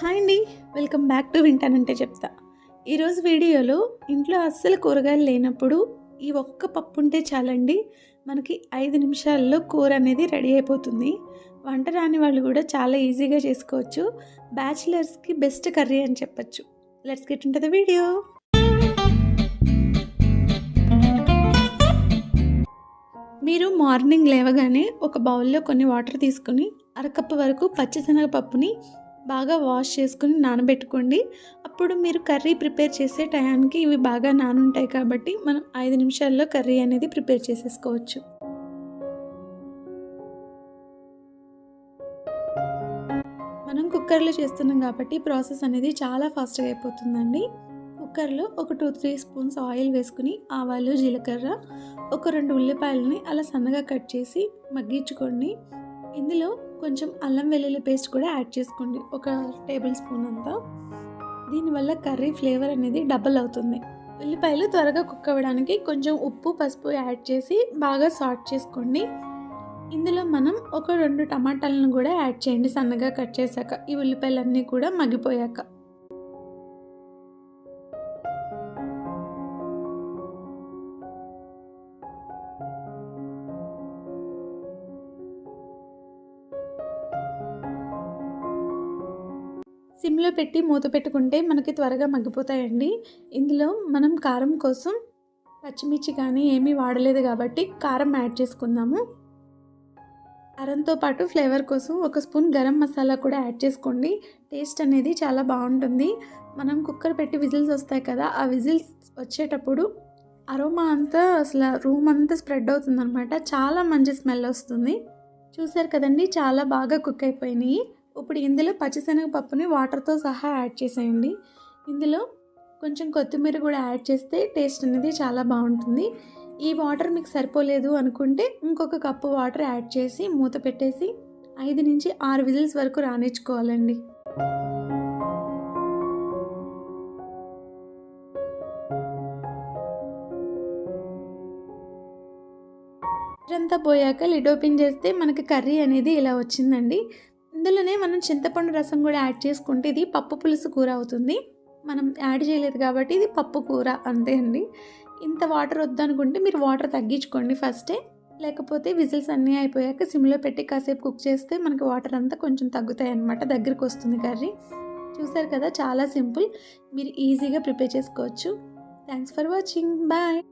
Hi అండి. Welcome back to వింటానంటే చెప్తా. ఈరోజు వీడియోలో ఇంట్లో అస్సలు కూరగాయలు లేనప్పుడు ఈ ఒక్క పప్పు ఉంటే చాలండి. మనకి ఐదు నిమిషాల్లో కూర అనేది రెడీ అయిపోతుంది. వంట రాని వాళ్ళు కూడా చాలా ఈజీగా చేసుకోవచ్చు. బ్యాచిలర్స్కి బెస్ట్ కర్రీ అని చెప్పచ్చు. లెట్స్ గెట్ ఉంటుంది వీడియో. మీరు మార్నింగ్ లేవగానే ఒక బౌల్లో కొన్ని వాటర్ తీసుకుని అరకప్పు వరకు పచ్చిశనగపప్పుని బాగా వాష్ చేసుకుని నానబెట్టుకోండి. అప్పుడు మీరు కర్రీ ప్రిపేర్ చేసే టయానికి ఇవి బాగా నానుంటాయి కాబట్టి మనం ఐదు నిమిషాల్లో కర్రీ అనేది ప్రిపేర్ చేసేసుకోవచ్చు. మనం కుక్కర్లో చేస్తున్నాం కాబట్టి ప్రాసెస్ అనేది చాలా ఫాస్ట్గా అయిపోతుందండి. కుక్కర్లో ఒక టూ త్రీ స్పూన్స్ ఆయిల్ వేసుకుని ఆవాలు జీలకర్ర ఒక రెండు ఉల్లిపాయలని అలా సన్నగా కట్ చేసి మగ్గించుకోండి. ఇందులో కొంచెం అల్లం వెల్లుల్లి పేస్ట్ కూడా యాడ్ చేసుకోండి. ఒక టేబుల్ స్పూన్ అంతా. దీనివల్ల కర్రీ ఫ్లేవర్ అనేది డబల్ అవుతుంది. ఉల్లిపాయలు త్వరగా కుక్ అవ్వడానికి కొంచెం ఉప్పు పసుపు యాడ్ చేసి బాగా సార్ట్ చేసుకోండి. ఇందులో మనం ఒక రెండు టమాటాలను కూడా యాడ్ చేయండి సన్నగా కట్ చేశాక. ఈ ఉల్లిపాయలన్నీ కూడా మగ్గిపోయాక. సిమ్లో పెట్టి మూత పెట్టుకుంటే మనకి త్వరగా మగ్గిపోతాయండి. ఇందులో మనం కారం కోసం పచ్చిమిర్చి కానీ ఏమీ వాడలేదు కాబట్టి కారం యాడ్ చేసుకుందాము. కారంతో పాటు ఫ్లేవర్ కోసం ఒక స్పూన్ గరం మసాలా కూడా యాడ్ చేసుకోండి. టేస్ట్ అనేది చాలా బాగుంటుంది. మనం కుక్కర్ పెట్టి విజిల్స్ వస్తాయి కదా ఆ విజిల్స్ వచ్చేటప్పుడు అరోమా అంతా అసలు రూమ్ అంతా స్ప్రెడ్ అవుతుందనమాట చాలా మంచి స్మెల్ వస్తుంది. చూసారు కదండి చాలా బాగా కుక్ అయిపోయినాయి. ఇప్పుడు ఇందులో పచ్చిశనగపప్పుని వాటర్తో సహా యాడ్ చేసేయండి. ఇందులో కొంచెం కొత్తిమీర కూడా యాడ్ చేస్తే టేస్ట్ అనేది చాలా బాగుంటుంది. ఈ వాటర్ మీకు సరిపోలేదు అనుకుంటే ఇంకొక కప్పు వాటర్ యాడ్ చేసి మూత పెట్టేసి ఐదు నుంచి ఆరు విజిల్స్ వరకు రాణించుకోవాలండి ఇదంతా పోయాక లిడ్ ఓపెన్ చేస్తే మనకి కర్రీ అనేది ఇలా వచ్చిందండి. ఇందులోనే మనం చింతపండు రసం కూడా యాడ్ చేసుకుంటే ఇది పప్పు పులుసు కూర అవుతుంది. మనం యాడ్ చేయలేదు కాబట్టి ఇది పప్పు కూర అంతే అండి. ఇంత వాటర్ వద్దనుకుంటే మీరు వాటర్ తగ్గించుకోండి ఫస్టే. లేకపోతే విజిల్స్ అన్నీ అయిపోయాక సిమ్లో పెట్టి కాసేపు కుక్ చేస్తే మనకి వాటర్ అంతా కొంచెం తగ్గుతాయి అన్నమాట దగ్గరికి వస్తుంది కర్రీ. చూసారు కదా చాలా సింపుల్. మీరు ఈజీగా ప్రిపేర్ చేసుకోవచ్చు. Thanks for watching. బాయ్.